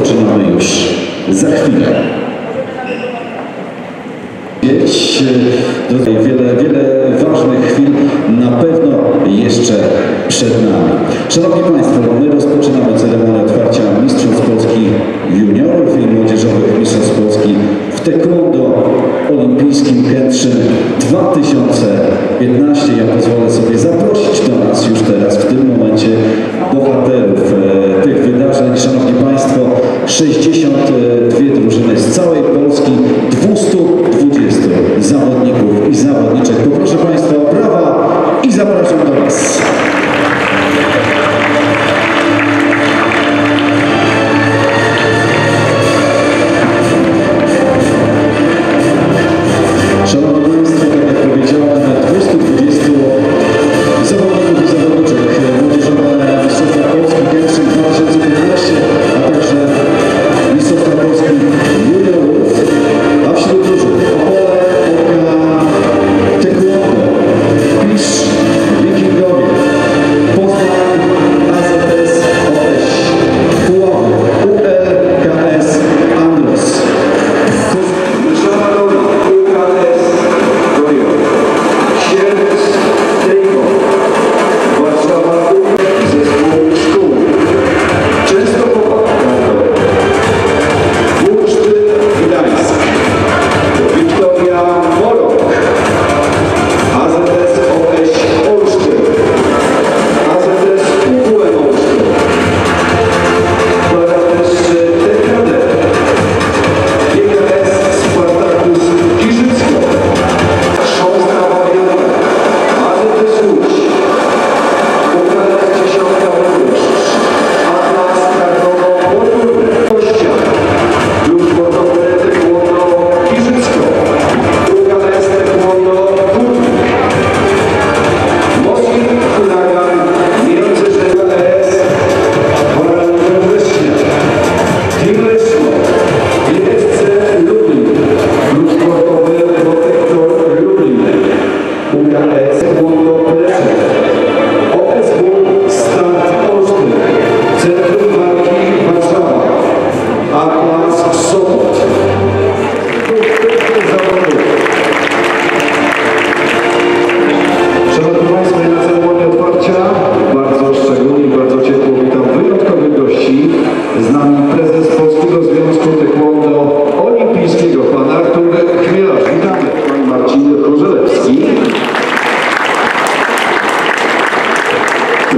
rozpoczynamy już za chwilę. E, wiele, wiele ważnych chwil na pewno jeszcze przed nami. Szanowni Państwo, my rozpoczynamy ceremonię otwarcia Mistrzostw Polski Juniorów i Młodzieżowych Mistrzostw Polski w Taekwondo Olimpijskim Kętrzyn 2015.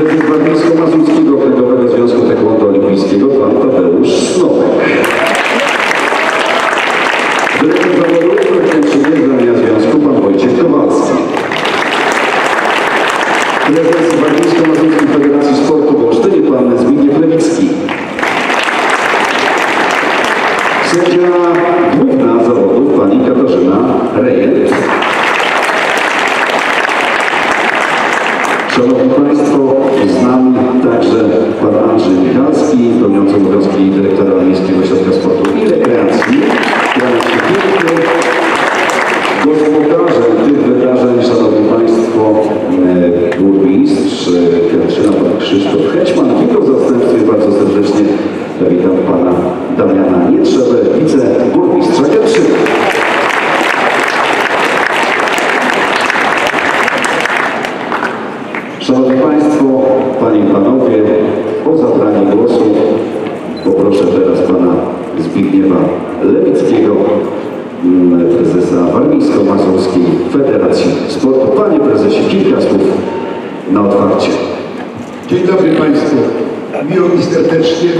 Prezes Warmińsko-Mazurskiego Okręgowego Związku Taekwondo Olimpijskiego, pan Tadeusz Snowek. Dyrektor zawodu Zdania Związku, pan Wojciech Kowalski. Prezes Warmińsko-Mazurskiej Federacji Sportu w Olsztynie, pan Zbigniew Lewicki. Sędzia główna zawodów, pani Katarzyna Rejent. Szanowni Państwo, także pan Andrzej Michalski, pełniący obowiązki dyrektora Miejskiego Ośrodka Sportu i Rekreacji. Gospodarzem tych wydarzeń, Szanowni Państwo, e, burmistrz e, Kętrzyna, pan Krzysztof Hećman. W jego zastępstwie bardzo serdecznie witam pana Damiana Nietrzebę, wiceburmistrza Kętrzyna. Szanowni Państwo, Panie i Panowie, o zabranie głosu poproszę teraz Pana Zbigniewa Lewickiego, mm, prezesa Warmińsko-Mazurskiej Federacji Sportu. Panie Prezesie, kilka słów na otwarcie. Dzień dobry Państwu. Miło mi serdecznie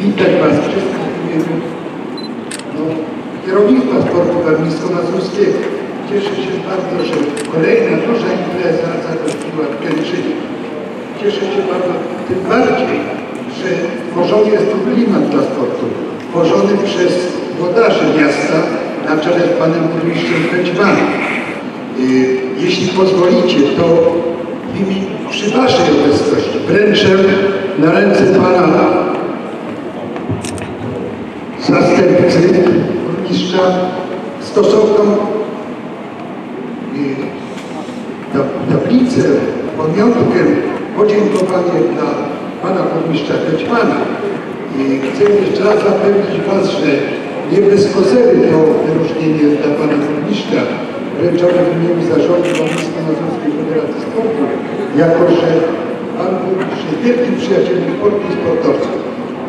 witać Was wszystkich w imieniu no, kierownictwa sportu warmińsko-mazurskiego. Cieszę się bardzo, że kolejna duża impreza zagościła w Kętrzynie. Cieszę się bardzo tym bardziej, że tworzony jest tu klimat dla sportu, tworzony przez włodarzy miasta na czele z panem burmistrzem Kęćmanem. Y, Jeśli pozwolicie, to w imieniu, przy Waszej obecności. Wręczę na ręce Pana zastępcy burmistrza stosowną y, tab- tablicę, pamiątkę, podziękowanie dla Pana Burmistrza Kęćmana I chcę jeszcze raz zapewnić Was, że nie bez kozery to wyróżnienie dla Pana Burmistrza, wręczone w imieniu Zarządu Warmińsko-Mazurskiej Federacji Sportu, jako że Pan Burmistrz jest wielkim przyjacielem sportu i sportowców.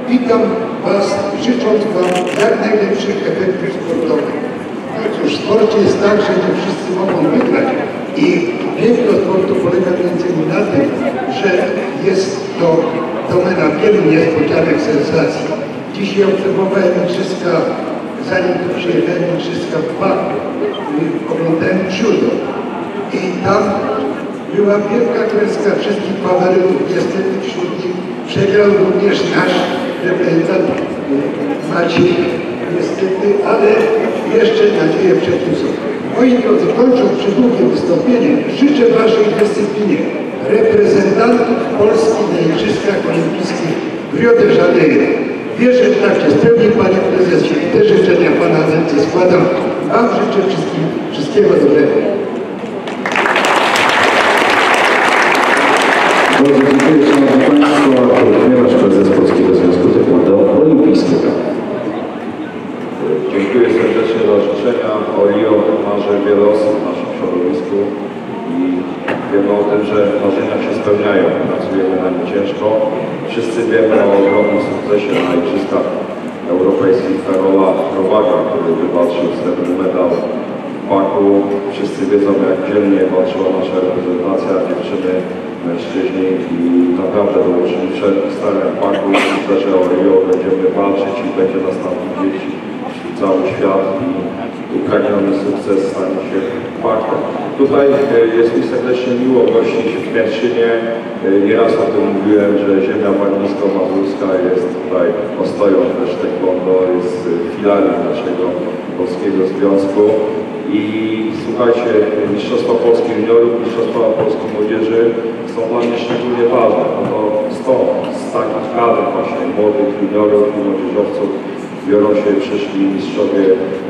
Witam Was, życząc Wam jak najlepszych efektów sportowych. No w sporcie jest tak, że nie wszyscy mogą wygrać i piękno sportu polega między innymi na tym, że jest to domena wielu niespodzianek sensacji. Dzisiaj obserwowałem igrzyska, zanim tu przyjechałem igrzyska w Baku, oglądałem judo i tam była wielka klęska wszystkich faworytów. Niestety wśród nich przegrał również nasz reprezentant Maciej. Niestety, ale jeszcze nadzieje przed tym. Moi drodzy, kończąc przydługie wystąpienie, życzę Waszej dyscyplinie reprezentantów Polski na Igrzyskach Olimpijskich w Rio de Janeiro. Wierzę tak się spełni, Panie Prezesie, i te życzenia Pana ręce składam. Wam życzę wszystkim wszystkiego dobrego. Dziękuję serdecznie za życzenia. O Rio marzy wiele osób w naszym środowisku i wiemy o tym, że marzenia się spełniają. Pracujemy na nim ciężko. Wszyscy wiemy o ogromnym sukcesie na Igrzyskach Europejskich Karola Rowaga, który wywalczył medal Baku. Wszyscy wiedzą, jak dzielnie walczyła nasza reprezentacja, dziewczyny, mężczyźni i naprawdę dołożyli wszelkich starań w Baku. Myślę, że o Rio będziemy walczyć i będzie nas tam widzieć cały świat i upragniony sukces stanie się faktem. Tutaj e, jest mi serdecznie miło gościć w Kętrzynie. E, Nieraz o tym mówiłem, że ziemia warmińsko-mazurska jest tutaj ostoją też taekwondo, jest e, filarem naszego polskiego związku. I słuchajcie, Mistrzostwa Polski Juniorów, Mistrzostwa Polskiej Młodzieży są dla mnie szczególnie ważne, bo to stąd, z takich kadr właśnie młodych juniorów i młodzieżowców biorą się przyszli mistrzowie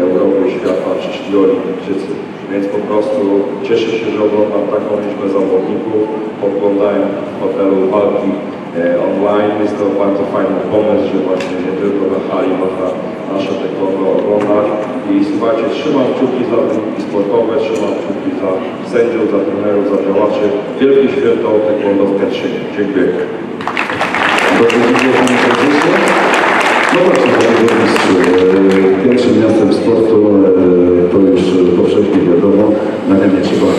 Europy świata, przyszli olimpijczycy. Więc po prostu cieszę się, że oglądam taką liczbę zawodników, oglądałem w hotelu walki e, online. Jest to bardzo fajny pomysł, że właśnie nie tylko na hali można nasze taekwondo oglądać. I słuchajcie, trzymam kciuki za wyniki sportowe, trzymam kciuki za sędziów, za trenerów, za działaczy. Wielkie święto taekwondo w Kętrzynie. Dziękuję. Bardzo dziękuję Panie Prezesie. No właśnie, Panie Burmistrzu, e, pierwszym miastem sportu, e, to już powszechnie wiadomo, nagranie trzeba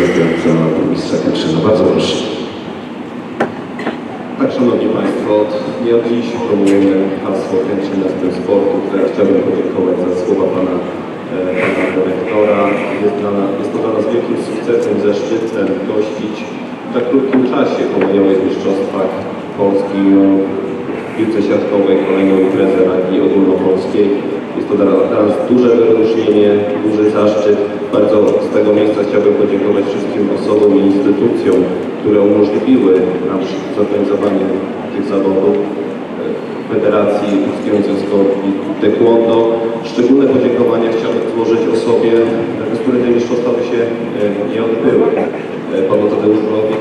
zastępca burmistrza Kętrzyna. Bardzo proszę. Tak, Szanowni Państwo, nie od dziś promujemy hasło Kętrzyna z tym sportu, które chciałbym podziękować za słowa Pana, e, pana Dyrektora. Jest, dla, nas- jest to dla nas wielkim sukcesem, zaszczytem gościć w tak krótkim czasie po majowych mistrzostwach Polski no, w piłce siatkowej, kolejną imprezę rangi ogólnopolskiej. Jest to dla, nas duże wyróżnienie, duży zaszczyt. Bardzo z tego miejsca chciałbym podziękować wszystkim osobom i instytucjom, które umożliwiły nam zorganizowanie tych zawodów. Federacji Polskiego Związkowi Taekwondo. Szczególne podziękowania chciałbym złożyć osobie, bez której te mistrzostwa by się e, nie odbyły. E, Panu Tadeuszowi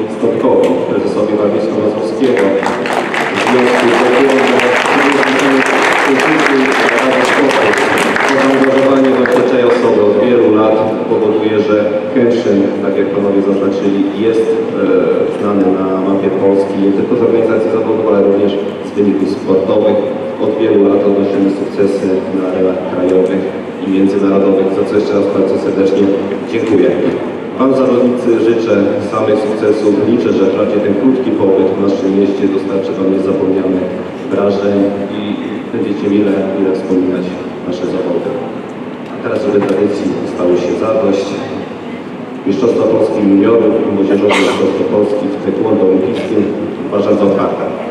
sukcesy na arenach krajowych i międzynarodowych, za co jeszcze raz bardzo serdecznie dziękuję. Wam zawodnicy życzę samych sukcesów. Liczę, że wprawdzie ten krótki pobyt w naszym mieście dostarczy Wam niezapomnianych wrażeń i będziecie mile, mile wspominać nasze zawody. A teraz, żeby tradycji stało się zadość, Mistrzostwa Polski Juniorów i Młodzieżowe Mistrzostwo Polski w Taekwondo Olimpijskim uważam za otwarte.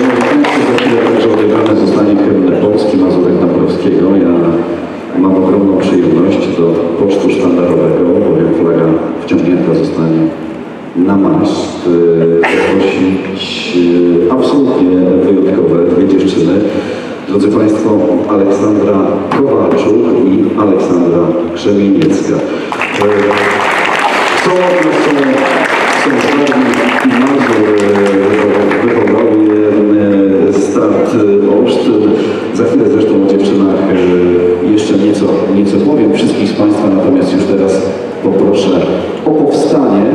Szanowni Państwo, za chwilę także odebrane zostanie hymn Polski Mazurek Dąbrowskiego. Ja mam ogromną przyjemność do pocztu sztandarowego, bowiem flaga wciągnięta zostanie na maszt, e, zaprosić e, absolutnie wyjątkowe dwie dziewczyny. Drodzy Państwo, Aleksandra Kowalczuk i Aleksandra Krzemieniecka. dziewczynach e, jeszcze nieco, nieco powiem. Wszystkich z Państwa natomiast już teraz poproszę o powstanie